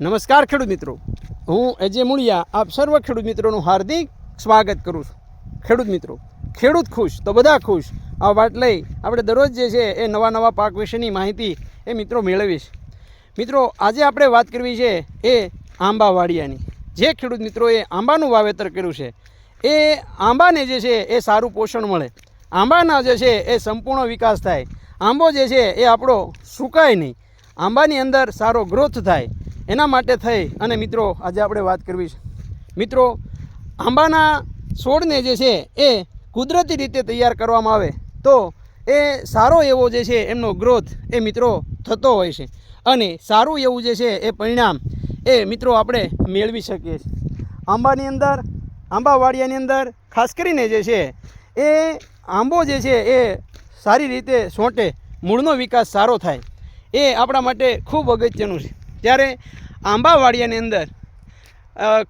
નમસ્કાર ખેડૂત મિત્રો. હું અજય મુળિયા, આપ સર્વ ખેડૂત મિત્રોનું હાર્દિક સ્વાગત કરું છું. ખેડૂત મિત્રો, ખેડૂત ખુશ તો બધા ખુશ. આ વાત લઈ આપણે દરરોજ જે છે એ નવા નવા પાક વિશેની માહિતી એ મિત્રો મેળવીશ. મિત્રો, આજે આપણે વાત કરવી છે એ આંબા વાડિયાની જે ખેડૂત મિત્રોએ આંબાનું વાવેતર કર્યું છે, એ આંબાને જે છે એ સારું પોષણ મળે. આંબાના જે છે એ સંપૂર્ણ વિકાસ થાય. આંબો જે છે એ આપણો સુકાય નહીં. આંબાની અંદર સારો ગ્રોથ થાય. એના માટે થઈ અને મિત્રો, આજે આપણે વાત કરવી છે. મિત્રો, આંબાના છોડને જે છે એ કુદરતી રીતે તૈયાર કરવામાં આવે તો એ સારો એવો જે છે એમનો ગ્રોથ એ મિત્રો થતો હોય છે. અને સારું એવું જે છે એ પરિણામ એ મિત્રો આપણે મેળવી શકીએ છીએ. આંબાની અંદર, આંબાવાડિયાની અંદર ખાસ કરીને જે છે એ આંબો જે છે એ સારી રીતે સોંટે, મૂળનો વિકાસ સારો થાય. એ આપણા માટે ખૂબ અગત્યનું છે. ત્યારે આંબાવાડિયાની અંદર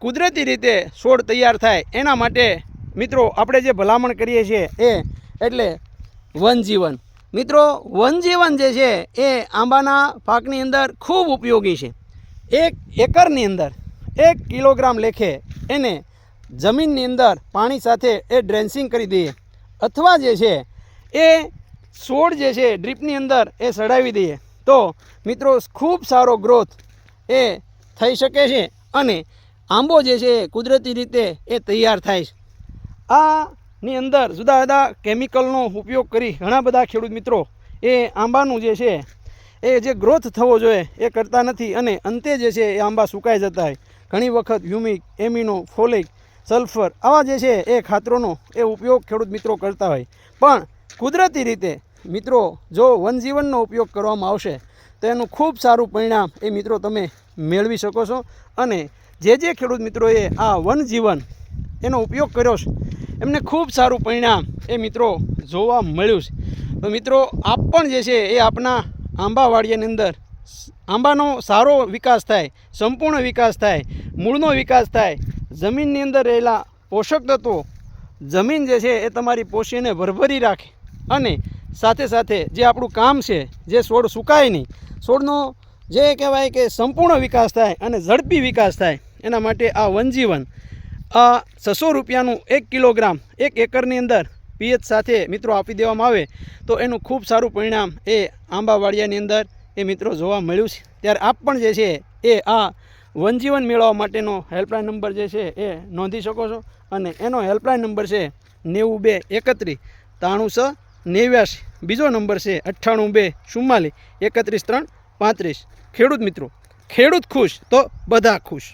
કુદરતી રીતે છોડ તૈયાર થાય એના માટે મિત્રો આપણે જે ભલામણ કરીએ છીએ એ એટલે વનજીવન. મિત્રો, વનજીવન જે છે એ આંબાના પાકની અંદર ખૂબ ઉપયોગી છે. એક એકરની અંદર એક કિલોગ્રામ લેખે એને જમીનની અંદર પાણી સાથે એ ડ્રેન્સિંગ કરી દઈએ અથવા જે છે એ છોડ જે છે ડ્રીપની અંદર એ સડાવી દઈએ. તો મિત્રો, ખૂબ સારો ગ્રોથ એ થઈ શકે છે અને આંબો જે છે કુદરતી રીતે એ તૈયાર થાય છે. આની અંદર જુદા જુદા કેમિકલનો ઉપયોગ કરી ઘણા બધા ખેડૂત મિત્રો એ આંબાનું જે છે એ જે ગ્રોથ થવો જોઈએ એ કરતા નથી અને અંતે જે છે એ આંબા સુકાઈ જતા હોય. ઘણી વખત હ્યુમિક, એમિનો, ફોલિક, સલ્ફર આવા જે છે એ ખાતરોનો એ ઉપયોગ ખેડૂત મિત્રો કરતા હોય. પણ કુદરતી રીતે મિત્રો જો વનજીવનનો ઉપયોગ કરવામાં આવશે તો એનું ખૂબ સારું પરિણામ એ મિત્રો તમે મેળવી શકો છો. અને જે જે ખેડૂત મિત્રોએ આ વનજીવન એનો ઉપયોગ કર્યો છે, એમને ખૂબ સારું પરિણામ એ મિત્રો જોવા મળ્યું છે. તો મિત્રો, આપ પણ જે છે એ આપના આંબાવાડિયાની અંદર આંબાનો સારો વિકાસ થાય, સંપૂર્ણ વિકાસ થાય, મૂળનો વિકાસ થાય, જમીનની અંદર રહેલા પોષક તત્વો, જમીન જે છે એ તમારી પોષીને ભરભરી રાખે. અને સાથે સાથે જે આપણું કામ છે, જે છોડ સુકાય નહીં, છોડનો જે કહેવાય કે સંપૂર્ણ વિકાસ થાય અને ઝડપી વિકાસ થાય, એના માટે આ વનજીવન, આ છસો રૂપિયાનું એક કિલોગ્રામ, એક એકરની અંદર પીએચ સાથે મિત્રો આપી દેવામાં આવે, તો એનું ખૂબ સારું પરિણામ એ આંબાવાડિયાની અંદર એ મિત્રો જોવા મળ્યું છે. ત્યારે આપ પણ જે છે એ આ વનજીવન મેળવવા માટેનો હેલ્પલાઇન નંબર જે છે એ નોંધી શકો છો અને એનો હેલ્પલાઇન નંબર છે નેવું બે એકત્રીસ ત્રાણું છ નેવ્યાસી બીજો નંબર છે અઠ્ઠાણું બે ચુમ્માલીસ. એકત્રીસ ત્રણ પાંત્રીસ. ખેડૂત મિત્રો ખેડૂત ખુશ તો બધા ખુશ.